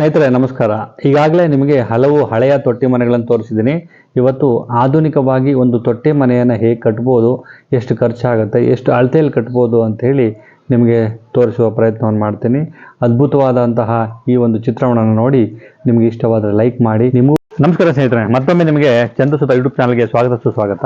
ಸ್ನೇಹಿತರೆ, ನಮಸ್ಕಾರ. ಈಗಾಗಲೇ ನಿಮಗೆ ಹಲವು ಹಳೆಯ ತೊಟ್ಟಿ ಮನೆಗಳನ್ನು ತೋರಿಸಿದ್ದೀನಿ. ಇವತ್ತು ಆಧುನಿಕವಾಗಿ ಒಂದು ತೊಟ್ಟಿ ಮನೆಯನ್ನು ಹೇಗೆ ಕಟ್ಬೋದು, ಎಷ್ಟು ಖರ್ಚಾಗುತ್ತೆ, ಎಷ್ಟು ಅಳತೆಯಲ್ಲಿ ಕಟ್ಬೋದು ಅಂತ ಹೇಳಿ ನಿಮಗೆ ತೋರಿಸುವ ಪ್ರಯತ್ನವನ್ನು ಮಾಡ್ತೀನಿ. ಅದ್ಭುತವಾದಂತಹ ಈ ಒಂದು ಚಿತ್ರವನ್ನು ನೋಡಿ ನಿಮಗೆ ಇಷ್ಟವಾದರೆ ಲೈಕ್ ಮಾಡಿ. ನಿಮಗೂ ನಮಸ್ಕಾರ ಸ್ನೇಹಿತರೆ. ಮತ್ತೊಮ್ಮೆ ನಿಮಗೆ ಚಂದ್ರಸುತ ಯೂಟ್ಯೂಬ್ ಚಾನಲ್ಗೆ ಸ್ವಾಗತ, ಸುಸ್ವಾಗತ.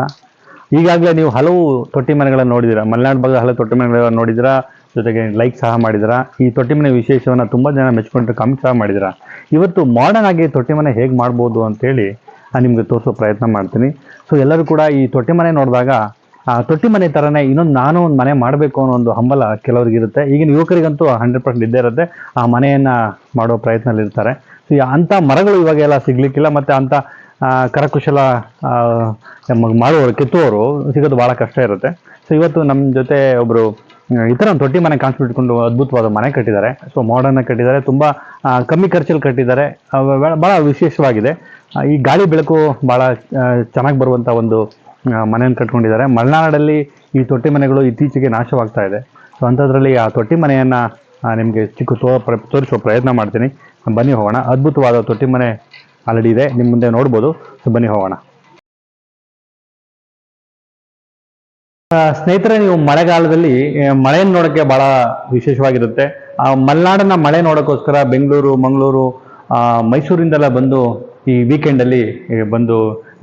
ಈಗಾಗಲೇ ನೀವು ಹಲವು ತೊಟ್ಟಿ ಮನೆಗಳನ್ನು ನೋಡಿದ್ದೀರಾ. ಮಲೆನಾಡು ಭಾಗದ ಹಲವು ತೊಟ್ಟಿ ಮನೆಗಳನ್ನು ನೋಡಿದ್ದೀರಾ. ಜೊತೆಗೆ ಲೈಕ್ ಸಹ ಮಾಡಿದಿರಾ? ಈ ತೊಟ್ಟಿ ಮನೆ ವಿಶೇಷವನ್ನು ತುಂಬ ಜನ ಮೆಚ್ಕೊಂಡ್ರೆ ಕಮೆಂಟ್ ಸಹ ಮಾಡಿದಿರಾ? ಇವತ್ತು ಮಾಡರ್ನ್ ಆಗಿ ತೊಟ್ಟಿ ಮನೆ ಹೇಗೆ ಮಾಡ್ಬೋದು ಅಂತೇಳಿ ನಾನು ನಿಮಗೆ ತೋರಿಸೋ ಪ್ರಯತ್ನ ಮಾಡ್ತೀನಿ. ಸೊ ಎಲ್ಲರೂ ಕೂಡ ಈ ತೊಟ್ಟಿ ಮನೆ ನೋಡಿದಾಗ, ಆ ತೊಟ್ಟಿ ಮನೆ ಥರನೇ ಇನ್ನೊಂದು ನಾನು ಒಂದು ಮನೆ ಮಾಡಬೇಕು ಅನ್ನೋ ಒಂದು ಹಂಬಲ ಕೆಲವರಿಗಿರುತ್ತೆ ಈಗಿನ ಯುವಕರಿಗಂತೂ ಹಂಡ್ರೆಡ್ ಪರ್ಸೆಂಟ್ ಇದ್ದೇ ಇರುತ್ತೆ. ಆ ಮನೆಯನ್ನು ಮಾಡೋ ಪ್ರಯತ್ನದಲ್ಲಿರ್ತಾರೆ ಸೊ ಅಂಥ ಮರಗಳು ಇವಾಗೆಲ್ಲ ಸಿಗ್ಲಿಕ್ಕಿಲ್ಲ, ಮತ್ತು ಅಂಥ ಕರಕುಶಲ ಮಾಡುವವರು, ಕೆತ್ತುವವರು ಸಿಗೋದು ಭಾಳ ಕಷ್ಟ ಇರುತ್ತೆ. ಸೊ ಇವತ್ತು ನಮ್ಮ ಜೊತೆ ಒಬ್ಬರು ಈ ಥರ ಒಂದು ತೊಟ್ಟಿ ಮನೆ ಕಾನ್ಸೆಪ್ಟ್ ಇಟ್ಕೊಂಡು ಅದ್ಭುತವಾದ ಮನೆ ಕಟ್ಟಿದ್ದಾರೆ. ಸೊ ಮಾಡರ್ನ್ ಕಟ್ಟಿದ್ದಾರೆ. ತುಂಬ ಕಮ್ಮಿ ಖರ್ಚಲ್ಲಿ ಕಟ್ಟಿದ್ದಾರೆ. ಬಹಳ ವಿಶೇಷವಾಗಿದೆ. ಈ ಗಾಳಿ ಬೆಳಕು ಭಾಳ ಚೆನ್ನಾಗಿ ಬರುವಂಥ ಒಂದು ಮನೆಯನ್ನು ಕಟ್ಕೊಂಡಿದ್ದಾರೆ. ಮಲೆನಾಡಲ್ಲಿ ಈ ತೊಟ್ಟಿ ಮನೆಗಳು ಇತ್ತೀಚೆಗೆ ನಾಶವಾಗ್ತಾ ಇದೆ. ಸೊ ಅಂಥದ್ರಲ್ಲಿ ಆ ತೊಟ್ಟಿ ಮನೆಯನ್ನು ನಿಮಗೆ ಚಿಕ್ಕ ತೋ ತೋರಿಸುವ ಪ್ರಯತ್ನ ಮಾಡ್ತೀನಿ. ಬನ್ನಿ ಹೋಗೋಣ. ಅದ್ಭುತವಾದ ತೊಟ್ಟಿ ಮನೆ ಆಲ್ರೆಡಿ ಇದೆ. ನಿಮ್ಮ ಮುಂದೆ ನೋಡ್ಬೋದು. ಸೊ ಬನ್ನಿ ಹೋಗೋಣ. ಸ್ನೇಹಿತರೆ, ನೀವು ಮಳೆಗಾಲದಲ್ಲಿ ಮಳೆಯನ್ನು ನೋಡೋಕ್ಕೆ ಬಹಳ ವಿಶೇಷವಾಗಿರುತ್ತೆ. ಆ, ಮಲೆನಾಡನ್ನ ಮಳೆ ನೋಡೋಕ್ಕೋಸ್ಕರ ಬೆಂಗಳೂರು, ಮಂಗಳೂರು ಮೈಸೂರಿಂದೆಲ್ಲ ಬಂದು ಈ ವೀಕೆಂಡಲ್ಲಿ ಬಂದು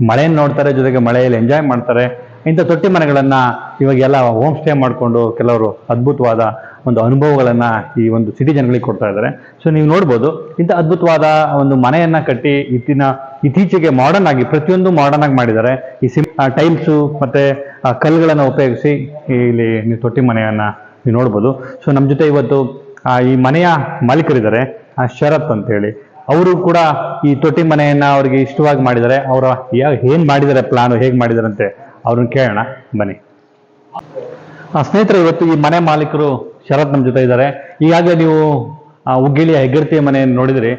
ಮಳೆಯನ್ನು ನೋಡ್ತಾರೆ, ಜೊತೆಗೆ ಮಳೆಯಲ್ಲಿ ಎಂಜಾಯ್ ಮಾಡ್ತಾರೆ. ಇಂಥ ತೊಟ್ಟಿ ಮನೆಗಳನ್ನು ಇವಾಗೆಲ್ಲ ಹೋಮ್ ಸ್ಟೇ ಮಾಡಿಕೊಂಡು ಕೆಲವರು ಅದ್ಭುತವಾದ ಒಂದು ಅನುಭವಗಳನ್ನು ಈ ಒಂದು ಸಿಟಿ ಜನಗಳಿಗೆ ಕೊಡ್ತಾ ಇದ್ದಾರೆ. ಸೊ ನೀವು ನೋಡ್ಬೋದು, ಇಂಥ ಅದ್ಭುತವಾದ ಒಂದು ಮನೆಯನ್ನ ಕಟ್ಟಿ ಇತ್ತಿನ ಇತ್ತೀಚೆಗೆ ಮಾಡರ್ನ್ ಆಗಿ ಪ್ರತಿಯೊಂದು ಮಾಡರ್ನ್ ಆಗಿ ಮಾಡಿದ್ದಾರೆ. ಈ ಸಿಮ್ ಟೈಲ್ಸು ಮತ್ತು ಕಲ್ಲುಗಳನ್ನು ಉಪಯೋಗಿಸಿ ಇಲ್ಲಿ ನೀವು ತೊಟ್ಟಿ ಮನೆಯನ್ನ ನೀವು ನೋಡ್ಬೋದು. ಸೊ ನಮ್ಮ ಜೊತೆ ಇವತ್ತು ಈ ಮನೆಯ ಮಾಲೀಕರಿದ್ದಾರೆ ಶರತ್ ಅಂತ ಹೇಳಿ ಅವರು ಕೂಡ ಈ ತೊಟ್ಟಿ ಮನೆಯನ್ನ ಅವರಿಗೆ ಇಷ್ಟವಾಗಿ ಮಾಡಿದ್ದಾರೆ. ಅವರ ಏನು ಮಾಡಿದ್ದಾರೆ ಪ್ಲಾನ್ ಹೇಗೆ ಮಾಡಿದ್ದಾರೆ ಅಂತೆ ಅವ್ರನ್ನ ಕೇಳೋಣ. ಬನ್ನಿ. ಸ್ನೇಹಿತರೆ, ಇವತ್ತು ಈ ಮನೆ ಮಾಲೀಕರು ಶರತ್ ನಮ್ಮ ಜೊತೆ ಇದ್ದಾರೆ. ಈಗಾಗಲೇ ನೀವು ಆ, ಉಗ್ಗಿಳಿಯ ಹೆಗ್ಗಡ್ತಿಯ ಮನೆಯನ್ನು ನೋಡಿದ್ರಿ.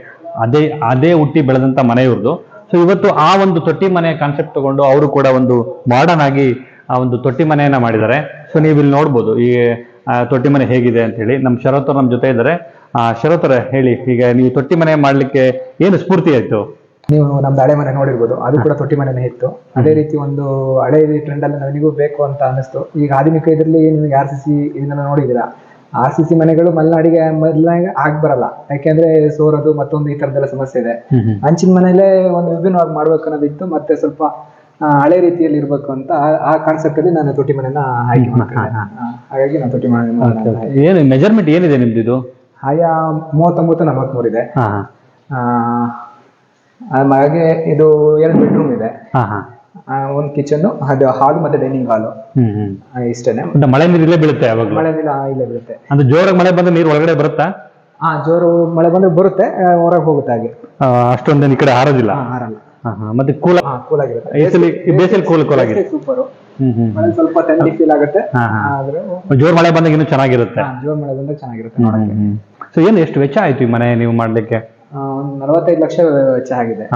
ಅದೇ ಅದೇ ಹುಟ್ಟಿ ಬೆಳೆದಂಥ ಮನೆ ಇವ್ರದ್ದು ಸೊ ಇವತ್ತು ಆ ಒಂದು ತೊಟ್ಟಿ ಮನೆ ಕಾನ್ಸೆಪ್ಟ್ ತಗೊಂಡು ಅವರು ಕೂಡ ಒಂದು ಮಾಡರ್ನ್ ಆಗಿ ಆ ಒಂದು ತೊಟ್ಟಿ ಮನೆಯನ್ನ ಮಾಡಿದ್ದಾರೆ. ಸೊ ನೀವು ಇಲ್ಲಿ ನೋಡ್ಬೋದು ಈ ತೊಟ್ಟಿ ಮನೆ ಹೇಗಿದೆ ಅಂತ ಹೇಳಿ. ನಮ್ಮ ಶರತ್ ನಮ್ಮ ಜೊತೆ ಇದ್ದಾರೆ. ಆ, ಶರತ್ ಅವರೇ ಹೇಳಿ ಈಗ ನೀವು ತೊಟ್ಟಿ ಮನೆ ಮಾಡ್ಲಿಕ್ಕೆ ಏನು ಸ್ಫೂರ್ತಿ ಆಯ್ತು? ನೀವು ನಮ್ದು ಹಳೆ ಮನೆ ನೋಡಿರ್ಬೋದು. ಅದು ಕೂಡ ತೊಟ್ಟಿ ಮನೆನೇ ಇತ್ತು. ಅದೇ ರೀತಿ ಒಂದು ಹಳೆ ಟ್ರೆಂಡ್ ಅಲ್ಲಿ ನನಗೂ ಬೇಕು ಅಂತ ಅನಿಸ್ತು ಈಗ ಆಧುನಿಕ ಇದರಲ್ಲಿ ನಿಮಗೆ ಆರ್ ಸಿ ಸಿ ಇದನ್ನ ನೋಡಿದ್ದೀರಾ? ಆರ್ ಸಿ ಸಿ ಮನೆಗಳು ಮಲೆನಾಡಿಗೆ ಮೊದಲಾಗ ಆಗ್ ಬರಲ್ಲ. ಯಾಕೆಂದ್ರೆ ಸೋರೋದು ಮತ್ತೊಂದು ಈ ತರದೆಲ್ಲ ಸಮಸ್ಯೆ ಇದೆ. ಹಂಚಿನ ಮನೆಯಲ್ಲೇ ಒಂದು ವಿಭಿನ್ನವಾಗಿ ಮಾಡ್ಬೇಕು ಅನ್ನೋದಿತ್ತು ಮತ್ತೆ ಸ್ವಲ್ಪ ಹಳೆ ರೀತಿಯಲ್ಲಿ ಇರ್ಬೇಕು ಅಂತ ಆ- ಕಾನ್ಸೆಪ್ಟ್ ಅಲ್ಲಿ ನಾನು ತೊಟ್ಟಿ ಮನೆನ ಆಯ್ಕೆ ಹಾಗಾಗಿ ನಾನು ತೊಟ್ಟಿ ಮನೆ ಏನು ಮೆಜರ್ಮೆಂಟ್ ಏನಿದೆ ನಿಮ್ದು ಇದು? ಆಯಾ ಮೂವತ್ತೊಂಬತ್ತು ನಲವತ್ಮೂರು ಇದೆ. ಹಾಗೆ ಇದು ಎರಡು ಬೆಡ್ರೂಮ್ ಇದೆ. ಒಂದು ಕಿಚನ್ ಅದು ಹಾಲ್ ಮತ್ತೆ ಡೈನಿಂಗ್ ಹಾಲ್ ಹ್ಮ್ ಹ್ಮ್. ಇಷ್ಟೇನೆ. ಮಳೆ ನೀರು ಇಲ್ಲೇ ಬೀಳುತ್ತೆ ಯಾವಾಗಲೂ ಮಳೆ ನೀರು ಇಲ್ಲೇ ಬೀಳುತ್ತೆ. ಅಂದ್ರೆ ಜೋರಾಗಿ ಮಳೆ ಬಂದ್ರೆ ನೀರು ಒಳಗಡೆ ಬರುತ್ತಾ? ಹಾ ಜೋರು ಮಳೆ ಬಂದ್ರೆ ಬರುತ್ತೆ ಹೊರಗೆ ಹೋಗುತ್ತೆ ಹಾಗೆ. ಅಷ್ಟೊಂದೇನು ಈ ಕಡೆ ಹಾರೋದಿಲ್ಲ? ಹಾರಲ್ಲ. ಮತ್ತೆ ಕೂಲ್ ಕೂಲ್ ಆಗಿರುತ್ತೆ. ಬೇಸಲ್ ಸಲ ಕೂಲ್ ಕೂಲ್ ಆಗಿದೆ ಸೂಪರ್ ಹ್ಮ್ ಹ್ಮ್ ಮಳೆ ಸ್ವಲ್ಪ ಥಂಡಿ ಫೀಲ್ ಆಗುತ್ತೆ. ಜೋರ್ ಮಳೆ ಬಂದಾಗ ಇನ್ನೂ ಚೆನ್ನಾಗಿರುತ್ತೆ. ಜೋರ ಮಳೆ ಬಂದಾಗ ಚೆನ್ನಾಗಿರುತ್ತೆ ನೋಡಕ್ಕೆ. ಸೊ ಏನು ಎಷ್ಟು ವೆಚ್ಚ ಆಯ್ತು ಈ ಮನೆ ನೀವು ಮಾಡ್ಲಿಕ್ಕೆ? ಒಂದು ನಲವತ್ತೈದು ಲಕ್ಷ ವೆಚ್ಚ ಆಗಿದೆ.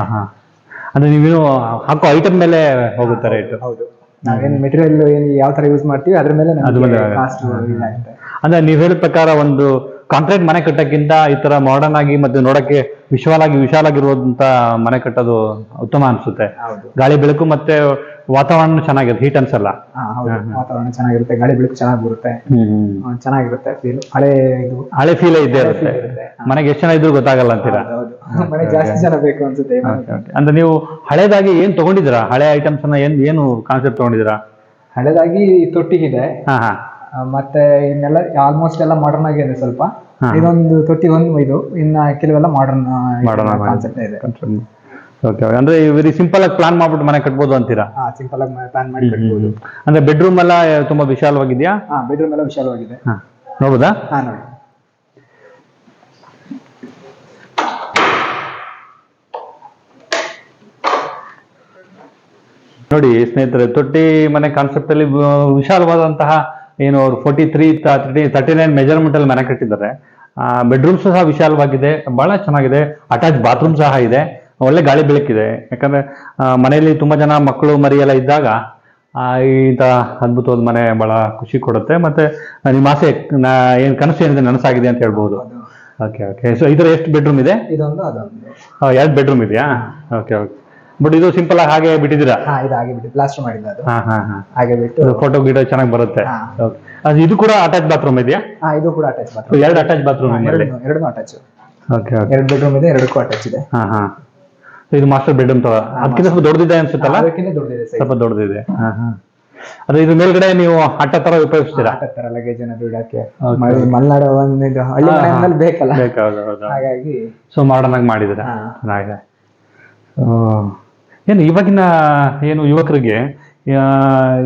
ಅಂದ್ರೆ ನೀವೇನು ಹಾಕೋ ಐಟಮ್ ಮೇಲೆ ಹೋಗುತ್ತೆ ರೇಟ್ ಹೌದು ನಾವೇನ್ ಮೆಟೀರಿಯಲ್ ಏನು ಯಾವ ತರ ಯೂಸ್ ಮಾಡ್ತೀವಿ ಅದ್ರ ಮೇಲೆ ಅದ್ರ ಮೇಲೆ ಕಾಸ್ಟ್ ಇದಾಗುತ್ತೆ ಅಂದ್ರೆ ನೀವ್ ಹೇಳಿದ ಪ್ರಕಾರ ಒಂದು ಕಾಂಕ್ರೀಟ್ ಮನೆ ಕಟ್ಟಕ್ಕಿಂತ ಈ ತರ ಮಾಡರ್ನ್ ಆಗಿ ಮತ್ತೆ ನೋಡಕ್ಕೆ ವಿಶಾಲಾಗಿ ವಿಶಾಲಾಗಿರುವಂತ ಮನೆ ಕಟ್ಟೋದು ಉತ್ತಮ ಅನ್ಸುತ್ತೆ. ಗಾಳಿ ಬೆಳಕು ಮತ್ತೆ ವಾತಾವರಣ ಚೆನ್ನಾಗಿರುತ್ತೆ ಹೀಟ್ ಅನ್ಸಲ್ಲ. ವಾತಾವರಣ ಚೆನ್ನಾಗಿರುತ್ತೆ ಗಾಳಿ ಬೆಳಕು ಚೆನ್ನಾಗಿ ಬರುತ್ತೆ. ಚೆನ್ನಾಗಿರುತ್ತೆ ಫೀಲ್ ಹಳೆ ಇದು. ಹಳೆ ಫೀಲ್ ಇದೆ ಇರುತ್ತೆ. ಮನೆಗೆ ಎಷ್ಟು ಜನ ಇದ್ರು ಗೊತ್ತಾಗಲ್ಲ ಅಂತೀರಾ? ಮನೆ ಜಾಸ್ತಿ ಜನ ಬೇಕು ಅನ್ಸುತ್ತೆ. ಅಂದ್ರೆ ನೀವು ಹಳೇದಾಗಿ ಏನ್ ತಗೊಂಡಿದ್ದೀರಾ? ಹಳೆ ಐಟಮ್ಸ್ ಅನ್ನ ಏನ್ ಏನು ಕಾನ್ಸೆಪ್ಟ್ ತಗೊಂಡಿದ್ದೀರಾ? ಹಳೆದಾಗಿ ತೊಟ್ಟಿಗಿದೆ. ಹಾ ಹಾ. ಮತ್ತೆ ಇನ್ನೆಲ್ಲ ಆಲ್ಮೋಸ್ಟ್ ಎಲ್ಲ ಮಾಡರ್ನ್ ಆಗಿದೆ ಸ್ವಲ್ಪ. ಇದೊಂದು ತೊಟ್ಟಿ ಒಂದು ಇದು ಇನ್ನ ಕೆಲವೆಲ್ಲ ಮಾಡರ್ನ್ ಕಾನ್ಸೆಪ್ಟ್ ಇದೆ ಓಕೆ ಅಂದ್ರೆ ವೆರಿ ಸಿಂಪಲ್ ಆಗಿ ಪ್ಲಾನ್ ಮಾಡ್ಬಿಟ್ಟು ಮನೆ ಕಟ್ಬೋದು ಅಂತೀರಾ? ಸಿಂಪಲ್ ಆಗಿ ಪ್ಲಾನ್ ಮಾಡಿ ಕಟ್ಬೋದು. ಅಂದ್ರೆ ಬೆಡ್ರೂಮ್ ಎಲ್ಲ ತುಂಬಾ ವಿಶಾಲವಾಗಿದೆಯಾ? ಹಾ ಬೆಡ್ರೂಮ್ ಎಲ್ಲ ವಿಶಾಲವಾಗಿದೆ. ನೋಡ್ಬೋದಾ? ಹಾ ನೋಡಿ ನೋಡಿ ಸ್ನೇಹಿತರೆ ತೊಟ್ಟಿ ಮನೆ ಕಾನ್ಸೆಪ್ಟ್ ಅಲ್ಲಿ ವಿಶಾಲವಾದಂತಹ ಏನು ಅವ್ರು forty three thirty thirty nine measurement ಅಲ್ಲಿ ಮನೆ ಕಟ್ಟಿದ್ದಾರೆ. ಬೆಡ್ರೂಮ್ ಸಹ ವಿಶಾಲವಾಗಿದೆ ಬಹಳ ಚೆನ್ನಾಗಿದೆ. ಅಟ್ಯಾಚ್ ಬಾತ್ರೂಮ್ ಸಹ ಇದೆ. ಒಳ್ಳೆ ಗಾಳಿ ಬೆಳಕಿದೆ. ಯಾಕಂದ್ರೆ ಮನೆಯಲ್ಲಿ ತುಂಬಾ ಜನ ಮಕ್ಕಳು ಮರಿ ಎಲ್ಲ ಇದ್ದಾಗ ಇಂಥ ಅದ್ಭುತವಾದ ಮನೆ ಬಹಳ ಖುಷಿ ಕೊಡುತ್ತೆ. ಮತ್ತೆ ನಿಮ್ಮ ಆಸೆ ಏನ್ ಕನಸು ಏನಿದೆ ನನಸಾಗಿದೆ ಅಂತ ಹೇಳ್ಬಹುದು ಓಕೆ ಓಕೆ ಸೊ ಇದರ ಎಷ್ಟು ಬೆಡ್ರೂಮ್ ಇದೆ? ಎರಡು ಬೆಡ್ರೂಮ್ ಇದೆಯಾ? ಓಕೆ ಓಕೆ ಬಟ್ ಇದು ಸಿಂಪಲ್ ಆಗಿ ಹಾಗೆ ಬಿಟ್ಟಿದ್ದೀರಾ? ಹಾ ಇದು ಹಾಗೆ ಬಿಟ್ಟು ಪ್ಲಾಸ್ಟರ್ ಮಾಡಿದ್ದು ಅದು. ಹಾ ಹಾ ಹಾ. ಹಾಗೆ ಬಿಟ್ಟು. ಫೋಟೋ ಗಿಡ ಚೆನ್ನಾಗಿ ಬರುತ್ತೆ. ಹಾ. Okay. ಅದು ಇದು ಕೂಡ ಅಟ್ಯಾಚ್ ಬಾತ್ರೂಮ್ ಇದೆಯಾ? ಹಾ ಇದು ಕೂಡ ಅಟ್ಯಾಚ್ ಬಾತ್ರೂಮ್ ಎರಡು ಅಟ್ಯಾಚ್ ಬಾತ್ರೂಮ್ ನಿಮ್ಮಲ್ಲಿ ಎರಡು ಅಟ್ಯಾಚ್ ಓಕೆ ಓಕೆ ಎರಡು ಬೆಡ್ರೂಮ್ ಇದೆ ಎರಡಕ್ಕೂ ಅಟ್ಯಾಚ್ ಇದೆ. ಹಾ ಹಾ. So ಇದು ಮಾಸ್ಟರ್ ಬೆಡ್ರೂಮ್ ತರ. ಅದಕ್ಕಿಂತ ಸ್ವಲ್ಪ ದೊಡ್ಡದಿದೆ ಅನ್ಸುತ್ತಲ್ಲ? ಅದಕ್ಕಿಂತ ದೊಡ್ಡದಿದೆ ಸೈಜ್ ಸ್ವಲ್ಪ ದೊಡ್ಡದಿದೆ. ಹಾ ಹಾ. ಅದು ಇದು ಮೇಲ್ಗಡೆ ನೀವು ಅಟ್ಟ ತರ ಉಪಯೋಗಿಸ್ತೀರಾ? ತರ ಲಗೇಜ್ ಏನಾದ್ರು ಇಡಕ್ಕೆ. ಮಳೆ- ಮಲೆನಾಡು ಒಂದು ಇದು ಹಳ್ಳಿ ಹಾ. ಮನೆಯಲ್ಲಿ ಬೇಕಲ್ಲ. ಬೇಕಾದ ಹಾಗಾಗಿ ಸೊ ಮಾಡರ್ನ್ ಆಗಿ ಮಾಡಿದ್ರೆ ಹಾ. ಚೆನ್ನಾಗಿದೆ. ಏನು ಇವಾಗಿನ ಏನು ಯುವಕರಿಗೆ ಆ,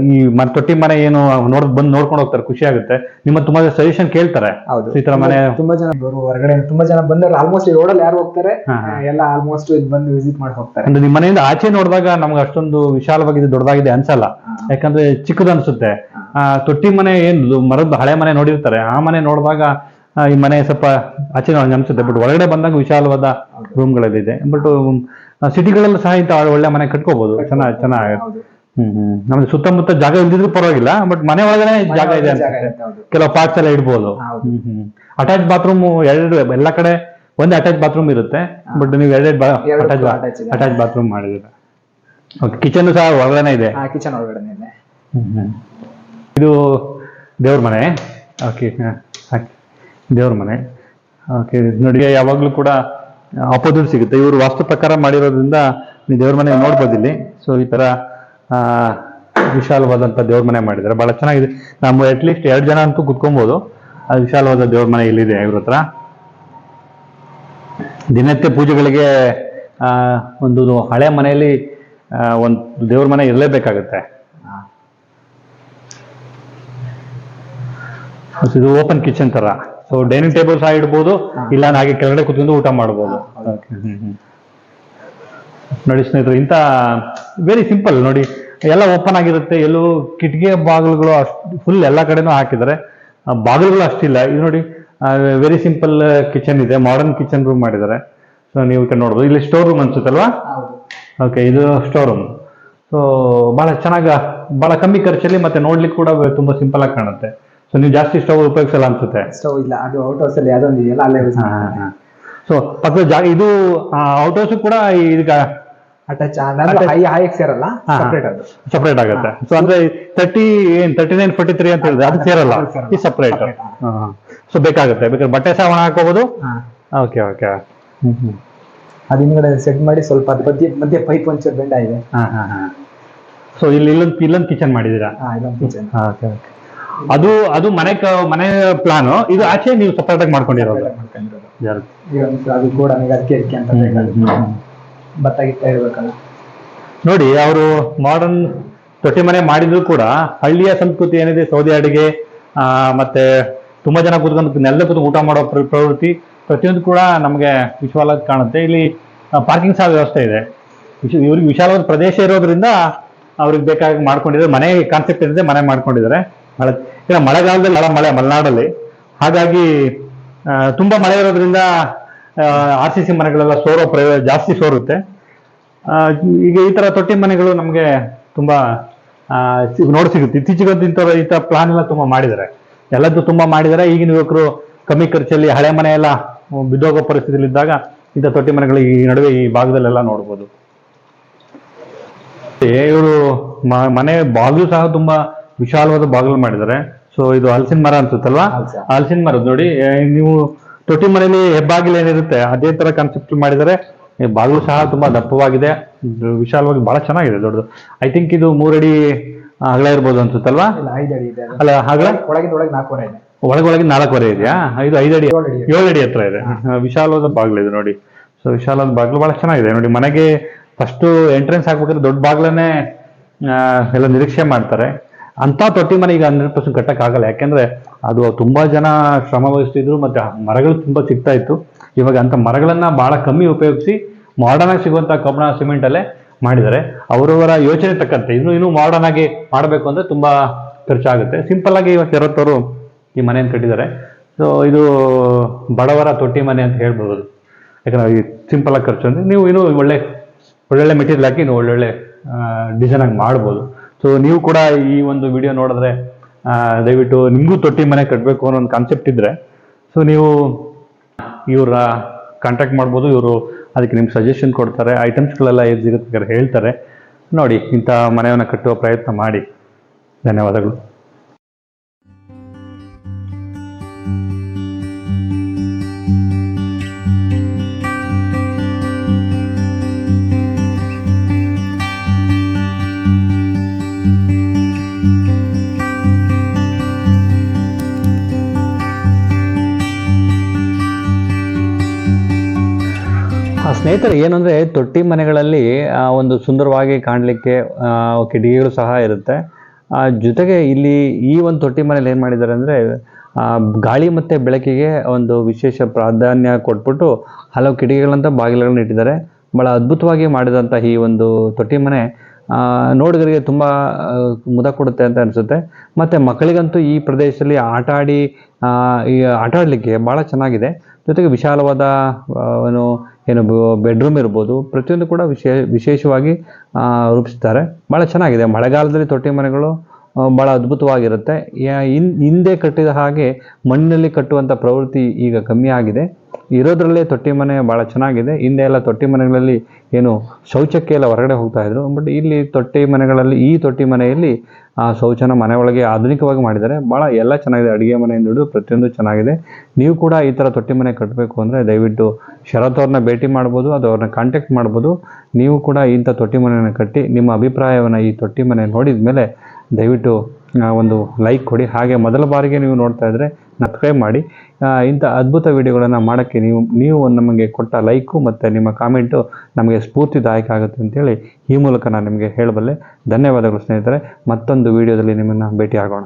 ಈ ತೊಟ್ಟಿ ಮನೆ ಏನು ನೋಡ್ ಬಂದು ನೋಡ್ಕೊಂಡು ಹೋಗ್ತಾರೆ ಖುಷಿ ಆಗುತ್ತೆ. ನಿಮ್ಮ ತುಂಬಾ ಸಜೆಷನ್ ಕೇಳ್ತಾರೆ. ಹೌದು. ಈ ತರ ಮನೆ ತುಂಬಾ ಜನ ಬರುವ ಹೊರಗಡೆ ತುಂಬಾ ಜನ ಬಂದ್ರೆ ಆಲ್ಮೋಸ್ಟ್ ಈ ರೋಡಲ್ಲಿ ಯಾರು ಹೋಗ್ತಾರೆ. ಎಲ್ಲ ಆಲ್ಮೋಸ್ಟ್ ಬಂದು ವಿಸಿಟ್ ಮಾಡಿ ಹೋಗ್ತಾರೆ. ಅಂದ್ರೆ ನಿಮ್ಮ ಮನೆಯಿಂದ ಆಚೆ ನೋಡಿದಾಗ ನಮ್ಗೆ ಅಷ್ಟೊಂದು ವಿಶಾಲವಾಗಿದೆ ದೊಡ್ಡದಾಗಿದೆ ಅನ್ಸಲ್ಲ. ಯಾಕಂದ್ರೆ ಚಿಕ್ಕದ ಅನ್ಸುತ್ತೆ. ಆ, ತೊಟ್ಟಿ ಮನೆ ಏನು ಮರದ ಹಳೆ ಮನೆ ನೋಡಿರ್ತಾರೆ. ಆ ಮನೆ ನೋಡಿದಾಗ ಈ ಮನೆ ಸ್ವಲ್ಪ ಆಚೆ ಅನ್ಸುತ್ತೆ. ಬಟ್ ಒಳಗಡೆ ಬಂದಾಗ ವಿಶಾಲವಾದ ರೂಮ್ಗಳಲ್ಲಿದೆ ಬಟ್ ಸಿಟಿಗಳಲ್ಲೂ ಸಹ ಇಂಥ ಒಳ್ಳೆ ಮನೆ ಕಟ್ಕೋಬಹುದು ಚೆನ್ನಾಗಿ ಚೆನ್ನಾಗುತ್ತೆ ಹ್ಮ್ ಹ್ಮ್. ನಮ್ದು ಸುತ್ತಮುತ್ತ ಜಾಗ ಇಲ್ದಿದ್ರು ಪರವಾಗಿಲ್ಲ ಬಟ್ ಮನೆ ಒಳಗಡೆ ಜಾಗ ಇದೆ. ಕೆಲವು ಪಾರ್ಟ್ಸ್ ಎಲ್ಲ ಇಡ್ಬೋದು. ಹೌದು. ಹ್ಮ್ ಹ್ಮ್. ಅಟ್ಯಾಚ್ ಬಾತ್ರೂಮ್ ಎರಡು ಎಲ್ಲಾ ಕಡೆ ಒಂದೇ ಅಟ್ಯಾಚ್ ಬಾತ್ರೂಮ್ ಇರುತ್ತೆ ಬಟ್ ನೀವು ಎರಡೆರಡು ಎರಡು ಅಟ್ಯಾಚ್ ಅಟ್ಯಾಚ್ ಬಾತ್ರೂಮ್ ಮಾಡಿದ್ರೆ ಓಕೆ ಕಿಚನ್ ಸಹ ಒಳಗಡೆ ಇದೆ. ಕಿಚನ್ ಒಳಗಡೆ ಇದೆ. ಇದು ದೇವ್ರ ಮನೆ. ಓಕೆ ದೇವ್ರ ಮನೆ. ಓಕೆ ನೋಡಿ ಯಾವಾಗಲೂ ಕೂಡ ಆಪೋಸಿಟ್ ಸಿಗುತ್ತೆ. ಇವರು ವಾಸ್ತು ಪ್ರಕಾರ ಮಾಡಿರೋದ್ರಿಂದ ನೀವು ದೇವ್ರ ಮನೆ ನೋಡ್ಬೋದು ಇಲ್ಲಿ. ಸೊ ಈ ತರ ವಿಶಾಲವಾದಂತ ದೇವ್ರ ಮನೆ ಮಾಡಿದ್ದಾರೆ. ಬಹಳ ಚೆನ್ನಾಗಿದೆ. ನಾವು ಅಟ್ಲೀಸ್ಟ್ ಎರಡು ಜನ ಅಂತೂ ಕುತ್ಕೊಬೋದು. ಆ ವಿಶಾಲವಾದ ದೇವ್ರ ಮನೆ ಇಲ್ಲಿದೆ ಇವ್ರ ಹತ್ರ. ದಿನನಿತ್ಯ ಪೂಜೆಗಳಿಗೆ ಒಂದು ಹಳೆ ಮನೆಯಲ್ಲಿ ಒಂದು ದೇವ್ರ ಮನೆ ಇರಲೇಬೇಕಾಗುತ್ತೆ. ಇದು ಓಪನ್ ಕಿಚನ್ ತರ. ಸೊ ಡೈನಿಂಗ್ ಟೇಬಲ್ ಸಹ ಇಡ್ಬೋದು ಇಲ್ಲ ಹಾಗೆ ಕೆಳಗಡೆ ಕುತ್ಕೊಂಡು ಊಟ ಮಾಡ್ಬೋದು. ನೋಡಿ ಸ್ನೇಹಿತರು ಇಂತ ವೆರಿ ಸಿಂಪಲ್ ನೋಡಿ ಎಲ್ಲ ಓಪನ್ ಆಗಿರುತ್ತೆ ಎಲ್ಲೂ ಕಿಟಕಿ ಬಾಗಿಲುಗಳು ಅಷ್ಟು ಫುಲ್ ಎಲ್ಲ ಕಡೆನೂ ಹಾಕಿದ್ದಾರೆ. ಬಾಗಿಲುಗಳು ಅಷ್ಟಿಲ್ಲ. ಇದು ನೋಡಿ ವೆರಿ ಸಿಂಪಲ್ ಕಿಚನ್ ಇದೆ ಮಾಡರ್ನ್ ಕಿಚನ್ ರೂಮ್ ಮಾಡಿದ್ದಾರೆ. ಸೊ ನೀವು ನೋಡ್ಬೋದು. ಇಲ್ಲಿ ಸ್ಟೋರ್ ರೂಮ್ ಅನ್ಸುತ್ತಲ್ವಾ? ಓಕೆ ಇದು ಸ್ಟೋರ್ ರೂಮ್ ಸೊ ಬಹಳ ಚೆನ್ನಾಗಿ ಬಹಳ ಕಮ್ಮಿ ಖರ್ಚಲ್ಲಿ ಮತ್ತೆ ನೋಡ್ಲಿಕ್ಕೆ ಕೂಡ ತುಂಬಾ ಸಿಂಪಲ್ ಆಗಿ ಕಾಣುತ್ತೆ. ಸೊ ನೀವು ಜಾಸ್ತಿ ಸ್ಟವ್ ಉಪಯೋಗಿಸಲ್ಲ ಅನ್ಸುತ್ತೆ. ಸ್ಟವ್ ಇಲ್ಲ ಅದು ಔಟ್ ಹೌಸ್ ಅಲ್ಲಿ ಅದೊಂದು ಇದೆಯಲ್ಲ ಅಲ್ಲೇ ಸೊ ಪಕ್ಕದ ಜಾಗ ಇದು ಔಟ್ ಹೌಸ್ ಕೂಡ ಈಗ ಅಟ್ಯಾಚ್ ಹೈ ಹೈ ಸೇರಲ್ಲ ಹಾ, ಹಾ. ಸಪ್ರೇಟ್ ಅದು. ಸಪರೇಟ್ ಆಗುತ್ತೆ. ಸೊ ಅಂದ್ರೆ ತರ್ಟಿ ಏನ್ ತರ್ಟಿ ನೈನ್ ಫೋರ್ಟಿ ತ್ರೀ ಅಂತ ಹೇಳಿದ್ರೆ ಅದು ಸೇರಲ್ಲ. ಅದು ಸೇರಲ್ಲ. ಈ ಸಪರೇಟ್ Separate, ಸೊ ಬೇಕಾಗುತ್ತೆ. ಬೇಕಾದ್ರೆ ಬಟ್ಟೆ ಸಹ ಒಣ ಹಾಕೋಬಹುದು ಹಾ. ಓಕೆ ಓಕೆ ಅದು ಹಿಂದ್ಗಡೆ ಸೆಟ್ ಮಾಡಿ ಸ್ವಲ್ಪ ಮಧ್ಯ ಮಧ್ಯೆ ಮಧ್ಯೆ ಪೈಪ್ ಒಂಚೂರು ಬೆಂಡ ಇದೆ ಹಾ ಹಾ ಹಾ. ಸೊ ಇಲ್ಲಿ ಇಲ್ಲೊಂದು ಇಲ್ಲೊಂದು ಕಿಚನ್ ಮಾಡಿದೀರಾ ಹಾ ಇದೊಂದು ಕಿಚನ್ ಓಕೆ ಓಕೆ ಅದು ಅದು ಮನೆ ಕ- ಮನೆ ಪ್ಲಾನ್ ಇದು ಆಚೆ ನೀವು ಸಪರೇಟ್ ಆಗಿ ಮಾಡ್ಕೊಂಡಿರೋದು. ಮಾಡ್ಕೊಂಡಿರೋದು. ಯಾರು? ಅದು ಕೂಡ ನನಗೆ ಅದಕ್ಕೆ ಅದಕ್ಕೆ ಅಂತ ಬೇಕಾಗುತ್ತೆ. ಭತ್ತ ಗಿತ್ತ ಇರ್ಬೇಕಲ್ಲ. ನೋಡಿ ಅವರು ಮಾಡರ್ನ್ ತೊಟ್ಟಿ ಮನೆ ಮಾಡಿದ್ರು ಕೂಡ ಹಳ್ಳಿಯ ಸಂಸ್ಕೃತಿ ಏನಿದೆ ಸೌದೆ ಅಡಿಗೆ ಆ, ಮತ್ತೆ ತುಂಬಾ ಜನ ಕೂತ್ಕೊಂಡು ನೆಲ್ಲ ಕೂತು ಊಟ ಮಾಡೋ ಪ್ರ- ಪ್ರವೃತ್ತಿ ಪ್ರತಿಯೊಂದು ಕೂಡ ನಮಗೆ ವಿಶಾಲವಾಗಿ ಕಾಣುತ್ತೆ. ಇಲ್ಲಿ ಪಾರ್ಕಿಂಗ್ ಸಹ ವ್ಯವಸ್ಥೆ ಇದೆ. ಇವ್ರಿಗೆ ವಿಶಾಲವಾದ ಪ್ರದೇಶ ಇರೋದ್ರಿಂದ ಅವ್ರಿಗೆ ಬೇಕಾಗಿ ಮಾಡ್ಕೊಂಡಿದ್ದಾರೆ. ಮನೆ ಕಾನ್ಸೆಪ್ಟ್ ಏನಿದೆ ಮನೆ ಮಾಡ್ಕೊಂಡಿದ್ದಾರೆ. ಮಳೆ ಈಗ ಮಳೆಗಾಲದಲ್ಲಿ ಬಹಳ ಮಳೆ ಮಲೆನಾಡಲ್ಲಿ. ಹಾಗಾಗಿ ತುಂಬಾ ಮಳೆ ಇರೋದ್ರಿಂದ ಆರ್ ಸಿ ಸಿ ಮನೆಗಳೆಲ್ಲ ಸೋರೋ ಪ್ರಯೋಗ ಜಾಸ್ತಿ ಸೋರುತ್ತೆ. ಈಗ ಈ ತರ ತೊಟ್ಟಿ ಮನೆಗಳು ನಮಗೆ ತುಂಬಾ ನೋಡಿ ಸಿಗುತ್ತೆ. ಇತ್ತೀಚೆಗಂತೂ ಇಂಥ ಈ ಪ್ಲಾನ್ ಎಲ್ಲ ತುಂಬಾ ಮಾಡಿದ್ದಾರೆ. ಎಲ್ಲದ್ದು ತುಂಬಾ ಮಾಡಿದ್ದಾರೆ. ಈಗಿನ ಯುವಕರು ಕಮ್ಮಿ ಖರ್ಚಲ್ಲಿ ಹಳೆ ಮನೆ ಎಲ್ಲ ಬಿದ್ದೋಗೋ ಪರಿಸ್ಥಿತಿಯಲ್ಲಿ ಇದ್ದಾಗ ಇಂಥ ತೊಟ್ಟಿ ಮನೆಗಳು ಈ ನಡುವೆ ಈ ಭಾಗದಲ್ಲೆಲ್ಲ ನೋಡ್ಬೋದು. ಇವರು ಮನೆ ಬಾಗಿಲು ಸಹ ತುಂಬಾ ವಿಶಾಲವಾದ ಬಾಗಿಲು ಮಾಡಿದ್ದಾರೆ. ಸೊ ಇದು ಹಲಸಿನ ಮರ ಅನ್ಸುತ್ತಲ್ವಾ. ಹಲಸಿನ ಮರ ನೋಡಿ ನೀವು ತೊಟ್ಟಿ ಮನೇಲಿ ಹೆಬ್ಬಾಗಿಲು ಏನಿರುತ್ತೆ ಅದೇ ತರ ಕಾನ್ಸೆಪ್ಟ್ ಮಾಡಿದರೆ ಬಾಗಿಲು ಸಹ ತುಂಬಾ ದಪ್ಪವಾಗಿದೆ ವಿಶಾಲವಾಗಿ ಬಹಳ ಚೆನ್ನಾಗಿದೆ ದೊಡ್ಡದು. ಐ ಥಿಂಕ್ ಇದು ಮೂರಡಿ ಅಗಲ ಇರ್ಬೋದು ಅನ್ಸುತ್ತಲ್ವಾ? ಅಲ್ಲ ಅಗಲ ಒಳಗೆ ಒಳಗೆ ನಾಲ್ಕೂವರೆ ಇದೆ. ಒಳಗೊಳಗೆ ನಾಲ್ಕುವರೆ ಇದೆಯಾ? ಇದು ಐದಡಿ ಏಳಡಿ ಹತ್ರ ಇದೆ. ವಿಶಾಲವಾದ ಬಾಗಿಲು ಇದೆ ನೋಡಿ. ಸೊ ವಿಶಾಲವಾದ ಬಾಗಿಲು ಬಹಳ ಚೆನ್ನಾಗಿದೆ. ನೋಡಿ ಮನೆಗೆ ಫಸ್ಟ್ ಎಂಟ್ರೆನ್ಸ್ ಹಾಕ್ಬೇಕಾದ್ರೆ ದೊಡ್ಡ ಬಾಗಿಲನ್ನೇ ಆ, ಎಲ್ಲ ನಿರೀಕ್ಷೆ ಮಾಡ್ತಾರೆ. ಅಂತ ತೊಟ್ಟಿ ಮನೆ ಈಗ ಹಂಡ್ರೆಡ್ ಪರ್ಸೆಂಟ್ ಕಟ್ಟಕ್ ಆಗಲ್ಲ ಯಾಕೆಂದ್ರೆ ಅದು ತುಂಬಾ ಜನ ಶ್ರಮ ವಹಿಸ್ತಿದ್ರು, ಮತ್ತೆ ಮರಗಳು ತುಂಬಾ ಸಿಗ್ತಾ ಇತ್ತು. ಇವಾಗ ಅಂತ ಮರಗಳನ್ನ ಬಹಳ ಕಮ್ಮಿ ಉಪಯೋಗಿಸಿ ಮಾಡರ್ನ್ ಆಗಿ ಸಿಗುವಂತ ಕಬ್ಬಣ ಸಿಮೆಂಟ್ ಅಲ್ಲೇ ಮಾಡಿದ್ದಾರೆ. ಅವರವರ ಯೋಚನೆ ತಕ್ಕಂತೆ. ಇನ್ನು ಇನ್ನು ಮಾಡರ್ನ್ ಆಗಿ ಮಾಡಬೇಕು ಅಂದ್ರೆ ತುಂಬಾ ಖರ್ಚಾಗುತ್ತೆ. ಸಿಂಪಲ್ ಆಗಿ ಇವತ್ತು ಇರತ್ತವರು ಈ ಮನೆಯನ್ನು ಕಟ್ಟಿದ್ದಾರೆ. ಸೊ ಇದು ಬಡವರ ತೊಟ್ಟಿ ಮನೆ ಅಂತ ಹೇಳ್ಬೋದು. ಯಾಕಂದ್ರೆ ಈ ಸಿಂಪಲ್ ಆಗಿ ಖರ್ಚು ಅಂದ್ರೆ ನೀವು, ಇನ್ನೂ ಒಳ್ಳೆ, ಒಳ್ಳೊಳ್ಳೆ ಮೆಟೀರಿಯಲ್ ಹಾಕಿ ನೀವು ಒಳ್ಳೊಳ್ಳೆ ಡಿಸೈನ್ ಆಗಿ ಮಾಡ್ಬೋದು. ಸೊ ನೀವು ಕೂಡ ಈ ಒಂದು ವಿಡಿಯೋ ನೋಡಿದ್ರೆ ದಯವಿಟ್ಟು ನಿಮಗೂ ತೊಟ್ಟಿ ಮನೆ ಕಟ್ಟಬೇಕು ಅನ್ನೋ ಒಂದು ಕಾನ್ಸೆಪ್ಟ್ ಇದ್ದರೆ ಸೊ ನೀವು ಇವರ ಕಾಂಟ್ಯಾಕ್ಟ್ ಮಾಡ್ಬೋದು, ಇವರು ಅದಕ್ಕೆ ನಿಮ್ಗೆ ಸಜೆಷನ್ ಕೊಡ್ತಾರೆ ಐಟಮ್ಸ್ಗಳೆಲ್ಲ ಬೇಕಾದ್ರೆ ಹೇಳ್ತಾರೆ. ನೋಡಿ, ಇಂಥ ಮನೆಯನ್ನು ಕಟ್ಟುವ ಪ್ರಯತ್ನ ಮಾಡಿ. ಧನ್ಯವಾದಗಳು. ಸ್ನೇಹಿತರೆ ಏನಂದ್ರೆ ತೊಟ್ಟಿ ಮನೆಗಳಲ್ಲಿ ಒಂದು ಸುಂದರವಾಗಿ ಕಾಣಲಿಕ್ಕೆ ಕಿಟಕಿಗಳು ಸಹ ಇರುತ್ತೆ. ಆ, ಜೊತೆಗೆ ಇಲ್ಲಿ ಈ ಒಂದು ತೊಟ್ಟಿ ಮನೇಲಿ ಏನು ಮಾಡಿದ್ದಾರೆ ಅಂದರೆ ಗಾಳಿ ಮತ್ತು ಬೆಳಕಿಗೆ ಒಂದು ವಿಶೇಷ ಪ್ರಾಧಾನ್ಯ ಕೊಟ್ಬಿಟ್ಟು ಹಲವು ಕಿಟಕಿಗಳಂತ ಬಾಗಿಲುಗಳನ್ನ ಇಟ್ಟಿದ್ದಾರೆ. ಭಾಳ ಅದ್ಭುತವಾಗಿ ಮಾಡಿದಂಥ ಈ ಒಂದು ತೊಟ್ಟಿ ಮನೆ ನೋಡುಗರಿಗೆ ತುಂಬ ಮುದ ಕೊಡುತ್ತೆ ಅಂತ ಅನಿಸುತ್ತೆ. ಮತ್ತು ಮಕ್ಕಳಿಗಂತೂ ಈ ಪ್ರದೇಶದಲ್ಲಿ ಆಟ ಆಡಿ ಈ ಆಟ ಆಡಲಿಕ್ಕೆ ಭಾಳ ಚೆನ್ನಾಗಿದೆ. ಜೊತೆಗೆ ವಿಶಾಲವಾದ ಏನು ಏನು ಬೆಡ್ರೂಮ್ ಇರ್ಬೋದು ಪ್ರತಿಯೊಂದು ಕೂಡ ವಿಶೇ ವಿಶೇಷವಾಗಿ ರೂಪಿಸ್ತಾರೆ. ಭಾಳ ಚೆನ್ನಾಗಿದೆ. ಮಳೆಗಾಲದಲ್ಲಿ ತೊಟ್ಟಿ ಮನೆಗಳು ಭಾಳ ಅದ್ಭುತವಾಗಿರುತ್ತೆ. ಹಿಂದೆ ಕಟ್ಟಿದ ಹಾಗೆ ಮಣ್ಣಿನಲ್ಲಿ ಕಟ್ಟುವಂಥ ಪ್ರವೃತ್ತಿ ಈಗ ಕಮ್ಮಿ ಆಗಿದೆ. ಇರೋದ್ರಲ್ಲೇ ತೊಟ್ಟಿ ಮನೆ ಭಾಳ ಚೆನ್ನಾಗಿದೆ. ಹಿಂದೆ ಎಲ್ಲ ತೊಟ್ಟಿ ಮನೆಗಳಲ್ಲಿ ಏನು ಶೌಚಕ್ಕೆ ಎಲ್ಲ ಹೊರಗಡೆ ಹೋಗ್ತಾ ಇದ್ರು. ಬಟ್ ಇಲ್ಲಿ ತೊಟ್ಟಿ ಮನೆಗಳಲ್ಲಿ, ಈ ತೊಟ್ಟಿ ಮನೆಯಲ್ಲಿ, ಆ, ಶೌಚನ ಮನೆ ಒಳಗೆ ಆಧುನಿಕವಾಗಿ ಮಾಡಿದ್ದಾರೆ. ಭಾಳ ಎಲ್ಲ ಚೆನ್ನಾಗಿದೆ. ಅಡುಗೆ ಮನೆಯಿಂದ ಹಿಡಿದು ಪ್ರತಿಯೊಂದು ಚೆನ್ನಾಗಿದೆ. ನೀವು ಕೂಡ ಈ ಥರ ತೊಟ್ಟಿ ಮನೆ ಕಟ್ಟಬೇಕು ಅಂದರೆ ದಯವಿಟ್ಟು ಶರತ್ ಅವ್ರನ್ನ ಭೇಟಿ ಮಾಡ್ಬೋದು, ಅದು ಅವ್ರನ್ನ ಕಾಂಟ್ಯಾಕ್ಟ್ ಮಾಡ್ಬೋದು. ನೀವು ಕೂಡ ಇಂಥ ತೊಟ್ಟಿ ಮನೆಯನ್ನು ಕಟ್ಟಿ ನಿಮ್ಮ ಅಭಿಪ್ರಾಯವನ್ನು ಈ ತೊಟ್ಟಿ ಮನೆ ನೋಡಿದ ಮೇಲೆ ದಯವಿಟ್ಟು ಒಂದು ಲೈಕ್ ಕೊಡಿ. ಹಾಗೆ ಮೊದಲ ಬಾರಿಗೆ ನೀವು ನೋಡ್ತಾ ಇದ್ದರೆ ಸಬ್ಸ್ಕ್ರೈಬ್ ಮಾಡಿ. ಇಂಥ ಅದ್ಭುತ ವಿಡಿಯೋಗಳನ್ನು ಮಾಡೋಕ್ಕೆ ನೀವು ನೀವು ನಮಗೆ ಕೊಟ್ಟ ಲೈಕು ಮತ್ತು ನಿಮ್ಮ ಕಾಮೆಂಟು ನಮಗೆ ಸ್ಫೂರ್ತಿದಾಯಕ ಆಗುತ್ತೆ ಅಂತೇಳಿ ಈ ಮೂಲಕ ನಾನು ನಿಮಗೆ ಹೇಳಬಲ್ಲೆ. ಧನ್ಯವಾದಗಳು ಸ್ನೇಹಿತರೆ. ಮತ್ತೊಂದು ವಿಡಿಯೋದಲ್ಲಿ ನಿಮ್ಮನ್ನು ಭೇಟಿ ಆಗೋಣ